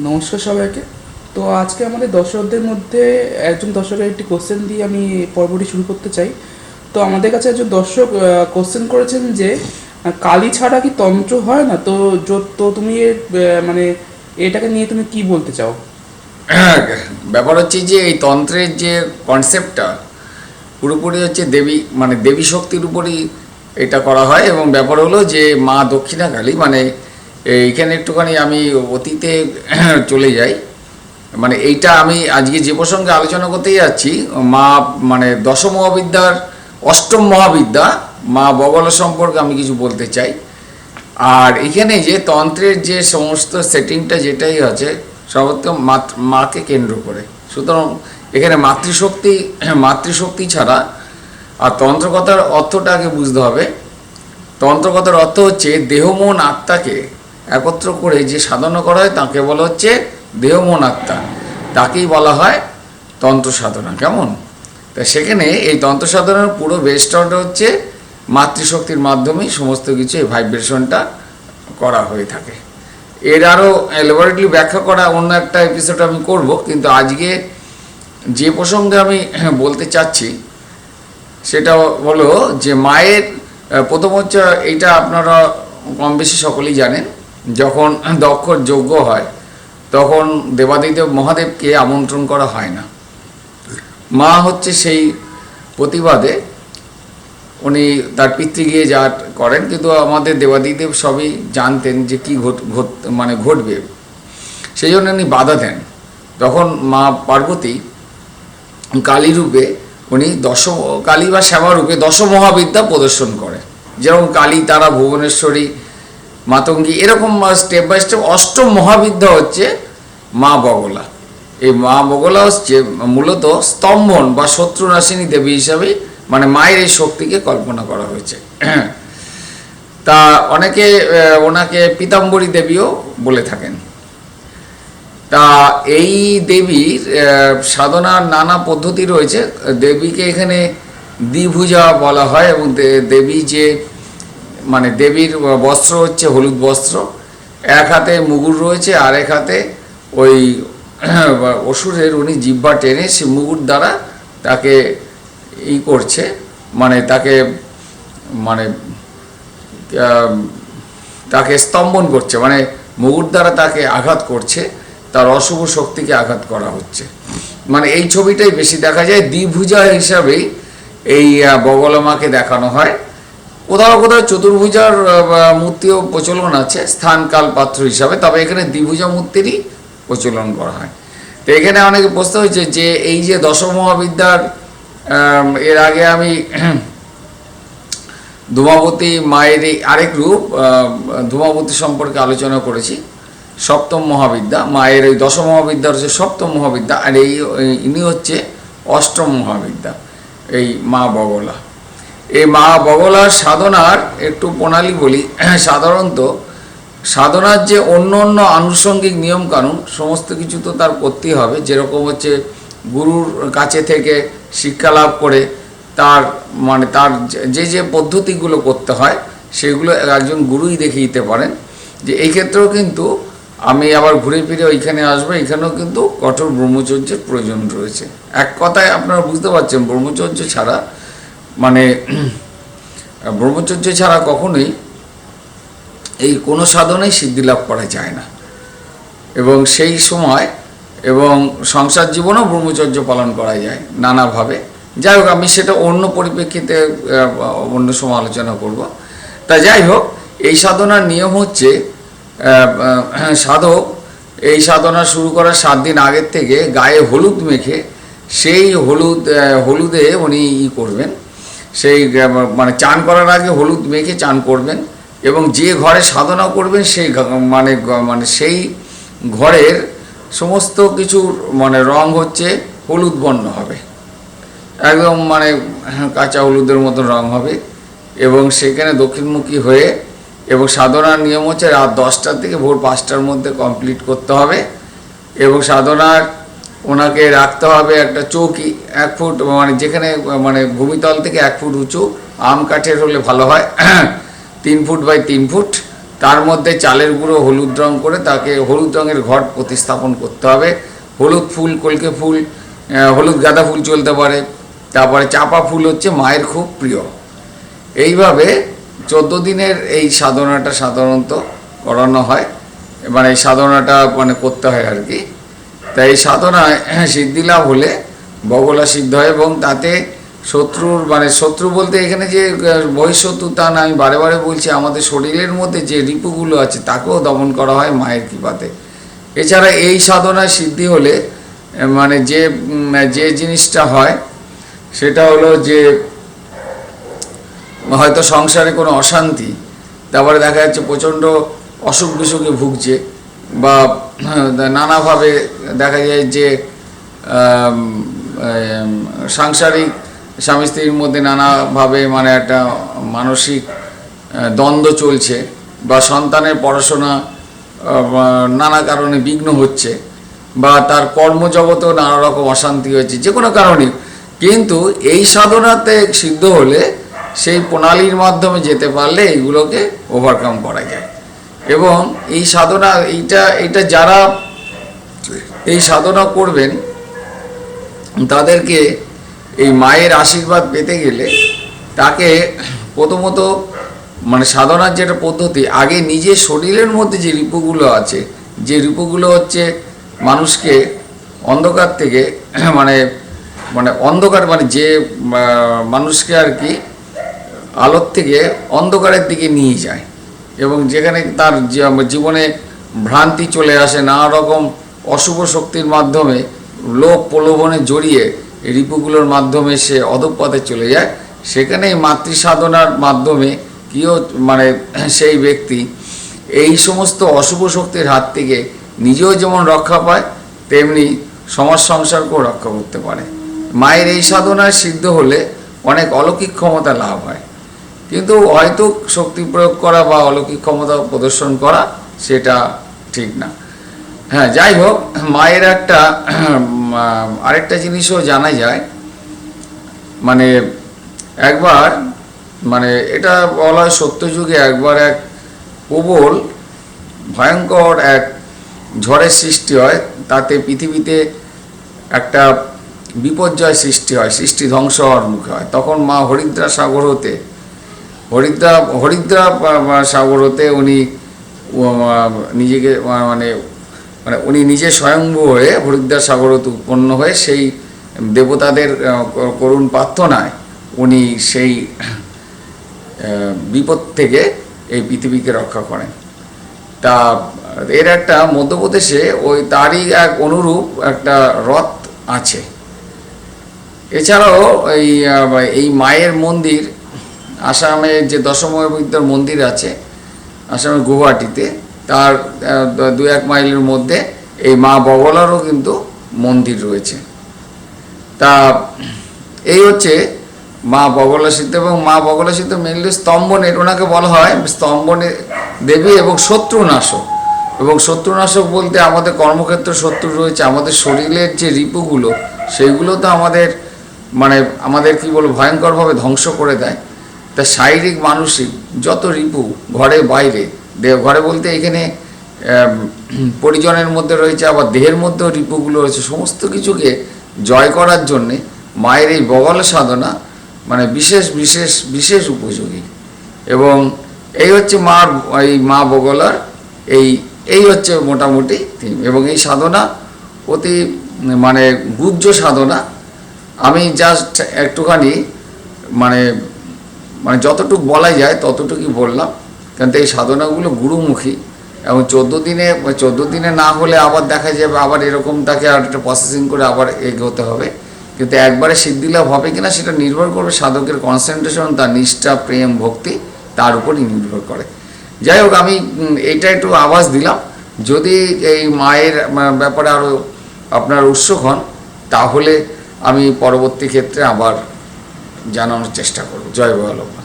নমস্কার সবাইকে। তো আজকে আমাদের দর্শকদের মধ্যে একজন দর্শকের একটি কোশ্চেন দিয়ে আমি পর্বটি শুরু করতে চাই। তো আমাদের কাছে একজন দর্শক কোশ্চেন করেছেন যে কালী ছাড়া কি তন্ত্র হয় না? তো তো তুমি মানে এটাকে নিয়ে তুমি কি বলতে চাও? ব্যাপার হচ্ছে যে এই তন্ত্রের যে কনসেপ্টটা পুরোপুরি হচ্ছে দেবী মানে দেবী শক্তির উপরই এটা করা হয় এবং ব্যাপার হলো যে মা দক্ষিণা কালী মানে এইখানে একটুখানি আমি অতীতে চলে যাই। মানে এইটা আমি আজকে যে প্রসঙ্গে আলোচনা করতে যাচ্ছি, মা মানে দশম মহাবিদ্যার অষ্টম মহাবিদ্যা, মা বগল সম্পর্কে আমি কিছু বলতে চাই। আর এখানে যে তন্ত্রের যে সমস্ত সেটিংটা যেটাই আছে সর্বত্র মাত- মাকে কেন্দ্র করে। সুতরাং এখানে মাতৃশক্তি মাতৃশক্তি ছাড়া আর তন্ত্রকথার অর্থটা আগে বুঝতে হবে। তন্ত্রকথার অর্থ হচ্ছে দেহ, মন, আত্মাকে একত্র করে যে সাধনা করা হয়, তাকে বলা হচ্ছে দেহ মন আত্মা তাকেই বলা হয় তন্ত্র সাধনা কেমন? তা সেখানে এই তন্ত্র সাধনার পুরো বেস্টটা হচ্ছে মাতৃশক্তির মাধ্যমেই সমস্ত কিছু এই ভাইব্রেশনটা করা হয়ে থাকে। এর আরও ল্যাবরেটরি ব্যাখ্যা করা অন্য একটা এপিসোড আমি করব, কিন্তু আজকে যে প্রসঙ্গে আমি বলতে চাচ্ছি, সেটা হলো যে মায়ের প্রথম হচ্ছে এইটা আপনারা কম বেশি সকলেই জানেন যখন দক্ষ যজ্ঞ হয়, তখন দেবাদিদেব মহাদেবকে আমন্ত্রণ করা হয় না। মা হচ্ছে সেই প্রতিবাদে উনি তার পিতৃ গিয়ে যা করেন, কিন্তু আমাদের দেবাদিদেব সবই জানতেন যে কি ঘট ঘট মানে ঘটবে। সেই জন্য উনি বাধা দেন। তখন মা পার্বতী কালী রূপে উনি দশ, কালী বা শ্যামা রূপে দশ মহাবিদ্যা প্রদর্শন করে যেরকম কালী তারা ভুবনেশ্বরী মাতঙ্গী। এরকম স্টেপ বাই স্টেপ অষ্টম মহাবিদ্যা হচ্ছে মা বগলা। এই মা বগলা হচ্ছে মূলত স্তম্ভন বা শত্রুনাশিনী দেবী হিসাবে মানে মায়ের এই শক্তিকে কল্পনা করা হয়েছে। তা অনেকে ওনাকে পীতাম্বরী দেবীও বলে থাকেন। তা এই দেবীর সাধনার নানা পদ্ধতি রয়েছে। দেবীকে এখানে দ্বিভুজা বলা হয় এবং দেবী যে মানে দেবীর বস্ত্র হচ্ছে হলুদ বস্ত্র। এক হাতে মুগুর রয়েছে আর এক হাতে ওই অসুরের উনি জিব্বা টেনে সে মুগুর দ্বারা তাকে ই করছে। মানে তাকে মানে তাকে স্তম্ভন করছে। মানে মুগুর দ্বারা তাকে আঘাত করছে, তার অশুভ শক্তিকে আঘাত করা হচ্ছে। মানে এই ছবিটাই বেশি দেখা যায়। দ্বিভুজা হিসাবেই এই বগলমাকে দেখানো হয়। কোথাও কোথাও চতুর্ভুজার মূর্তিও প্রচলন আছে স্থান কাল পাত্র হিসাবে, তবে এখানে দ্বিভুজা মূর্তিরই প্রচলন করা হয়। তো এখানে অনেকে প্রশ্ন হয়েছে যে এই যে দশম মহাবিদ্যার এর আগে আমি ধূমাবতী মায়ের আরেক রূপ ধূমাবতী সম্পর্কে আলোচনা করেছি, সপ্তম মহাবিদ্যা, মায়ের ওই দশম মহাবিদ্যা হচ্ছে সপ্তম মহাবিদ্যা, আর এই- ইনি হচ্ছে অষ্টম মহাবিদ্যা, এই মা বগলা। এই মা বগলার সাধনার একটু প্রণালী বলি। সাধারণত সাধনার যে অন্য অন্য আনুষঙ্গিক নিয়মকানুন, সমস্ত কিছু তো তার করতেই হবে। যেরকম হচ্ছে গুরুর কাছে থেকে শিক্ষা লাভ করে তার মানে তার যে- যে পদ্ধতিগুলো করতে হয়, সেগুলো একজন গুরুই দেখিয়ে দিতে পারেন। যে এই ক্ষেত্রেও কিন্তু আমি আবার ঘুরে ফিরে ওইখানে আসব, এখানেও কিন্তু কঠোর ব্রহ্মচর্যের প্রয়োজন রয়েছে। এক কথায় আপনারা বুঝতে পারছেন, ব্রহ্মচর্য ছাড়া মানে ব্রহ্মচর্য ছাড়া কখনোই এই কোনো সাধনেই সিদ্ধি লাভ করা যায় না। এবং সেই সময় এবং সংসার জীবনেও ব্রহ্মচর্য পালন করা যায় নানাভাবে। যাই হোক, আমি সেটা অন্য পরিপ্রেক্ষিতে অন্য সময় আলোচনা করব। তা যাই হোক, এই সাধনার নিয়ম হচ্ছে সাধক এই সাধনা শুরু করার সাত দিন আগের থেকে গায়ে হলুদ মেখে, সেই হলুদ হলুদে উনি ই করবেন। সেই মানে চান করার আগে হলুদ মেখে চান করবেন এবং যে ঘরে সাধনা করবেন সেই মানে মানে সেই ঘরের সমস্ত কিছুর মানে রং হচ্ছে হলুদ বর্ণ হবে। একদম মানে কাঁচা হলুদের মতন রং হবে এবং সেখানে দক্ষিণমুখী হয়ে এবং সাধনার নিয়ম হচ্ছে রাত দশটার থেকে ভোর পাঁচটার মধ্যে কমপ্লিট করতে হবে এবং সাধনার ওনাকে রাখতে হবে একটা চৌকি, এক ফুট মানে যেখানে মানে ভূমিতল থেকে এক ফুট উঁচু, আম কাঠের হলে ভালো হয়, তিন ফুট বাই তিন ফুট। তার মধ্যে চালের গুঁড়ো হলুদ রং করে তাকে হলুদ রঙের ঘট প্রতিস্থাপন করতে হবে। হলুদ ফুল, কলকে ফুল হলুদ গাঁদা ফুল চলতে পারে। তারপরে চাপা ফুল হচ্ছে মায়ের খুব প্রিয়। এইভাবে চোদ্দ দিনের এই সাধনাটা সাধারণত করানো হয়। মানে সাধনাটা মানে করতে হয় আর কি। তাই এই সাধনায় সিদ্ধি লাভ হলে বগলা সিদ্ধ হয় এবং তাতে শত্রুর মানে শত্রু বলতে এখানে যে বহিঃশত্রু তা না, আমি বারে বারে বলছি আমাদের শরীরের মধ্যে যে রিপুগুলো আছে তাকেও দমন করা হয় মায়ের কৃপাতে। এছাড়া এই সাধনায় সিদ্ধি হলে মানে যে যে জিনিসটা হয়, সেটা হলো যে, হয়তো সংসারে কোনো অশান্তি, তারপরে দেখা যাচ্ছে প্রচণ্ড অসুখ বিসুখে ভুগছে বা নানাভাবে দেখা যায় যে সাংসারিক স্বামী স্ত্রীর মধ্যে নানাভাবে মানে একটা মানসিক দ্বন্দ্ব চলছে বা সন্তানের পড়াশোনা নানা কারণে বিঘ্ন হচ্ছে বা তার কর্মজগতেও নানা রকম অশান্তি হয়েছে, যে কোনো কারণে কিন্তু এই সাধনাতে সিদ্ধ হলে সেই প্রণালীর মাধ্যমে যেতে পারলে এইগুলোকে ওভারকাম করা যায়। এবং এই সাধনা, এইটা এটা যারা এই সাধনা করবেন, তাদেরকে এই মায়ের আশীর্বাদ পেতে গেলে তাকে প্রথমত মানে সাধনার যেটা পদ্ধতি, আগে নিজের শরীরের মধ্যে যে রিপুগুলো আছে, যে রিপুগুলো হচ্ছে মানুষকে অন্ধকার থেকে মানে মানে অন্ধকার মানে যে মানুষকে আর কি আলোর থেকে অন্ধকারের দিকে নিয়ে যায়। এবং যেখানে তার জীবনে ভ্রান্তি চলে আসে নানা রকম অশুভ শক্তির মাধ্যমে লোভ প্রলোভনে জড়িয়ে রিপুগুলোর মাধ্যমে সে অধঃপথে চলে যায় সেখানে এই মাতৃ সাধনার মাধ্যমে কিও মানে সেই ব্যক্তি এই সমস্ত অশুভ শক্তির হাত থেকে নিজেও যেমন রক্ষা পায়, তেমনি সমাজ সংসারকেও রক্ষা করতে পারে। মায়ের এই সাধনায় সিদ্ধ হলে অনেক অলৌকিক ক্ষমতা লাভ হয়। কিন্তু হয়তো শক্তি প্রয়োগ করা বা অলৌকিক ক্ষমতা প্রদর্শন করা সেটা ঠিক না। হ্যাঁ যাই হোক, মায়ের একটা আরেকটা জিনিসও জানা যায়। মানে একবার মানে এটা বলা হয় সত্যযুগে একবার এক প্রবল, ভয়ঙ্কর এক ঝড়ের সৃষ্টি হয়। তাতে পৃথিবীতে একটা বিপর্যয় সৃষ্টি হয়, সৃষ্টি ধ্বংস হওয়ার মুখে হয়। তখন মা হরিদ্রা সাগর হতে হরিদ্রা হরিদ্রা সাগর হতে উনি নিজেকে মানে মানে উনি নিজে স্বয়ংভূ হয়ে হরিদ্রা সাগর হতে উৎপন্ন হয়ে সেই দেবতাদের করুণ প্রার্থনায় উনি সেই বিপদ থেকে এই পৃথিবীকে রক্ষা করেন। তা, এর একটা মধ্যপ্রদেশে ওই তারই এক অনুরূপ একটা রথ আছে। এছাড়াও এই এই মায়ের মন্দির আসামে যে দশমবিদ্যার মন্দির আছে, আসামের গুয়াহাটিতে, তার দু এক মাইলের মধ্যে এই মা বগলারও কিন্তু মন্দির রয়েছে। তা, এই হচ্ছে মা বগলা সিদ্ধ এবং মা বগলা সিদ্ধ মেনলি স্তম্ভনের ওনাকে বলা হয় স্তম্ভনে দেবী এবং শত্রুনাশক। এবং শত্রুনাশক বলতে আমাদের কর্মক্ষেত্র শত্রু রয়েছে, আমাদের শরীরের যে রিপুগুলো সেইগুলো তো আমাদের মানে আমাদের কি বলব, ভয়ঙ্করভাবে ধ্বংস করে দেয়। তা শারীরিক, মানসিক যত রিপু ঘরে বাইরে, দেহ ঘরে বলতে এখানে পরিজনের মধ্যে রয়েছে, আবার দেহের মধ্যেও রিপুগুলো রয়েছে, সমস্ত কিছুকে জয় করার জন্যে মায়ের এই বগল সাধনা মানে বিশেষ বিশেষ বিশেষ উপযোগী। এবং এই হচ্ছে মার, এই মা বগলার এই এই হচ্ছে মোটামুটি থিম এবং এই সাধনা অতি মানে গুজ্জ সাধনা। আমি জাস্ট একটুখানি মানে মানে যতটুকু বলা যায়, ততটুকুই বললাম। কিন্তু এই সাধনাগুলো গুরুমুখী। এবং চোদ্দ দিনে চোদ্দ দিনে না হলে আবার দেখা যাবে, আবার এরকম তাকে আর একটা প্রসেসিং করে আবার এগোতে হবে। কিন্তু একবারে সিদ্ধি লাভ হবে কিনা সেটা নির্ভর করবে সাধকের কনসেন্ট্রেশন তার নিষ্ঠা, প্রেম, ভক্তি, তার উপরই নির্ভর করে। যাই হোক, আমি এইটা একটু আওয়াজ দিলাম। যদি এই মায়ের ব্যাপারে আরও আপনার উৎসুক হন, তাহলে আমি পরবর্তী ক্ষেত্রে আবার জানানোর চেষ্টা করব। জয় বহলম্মা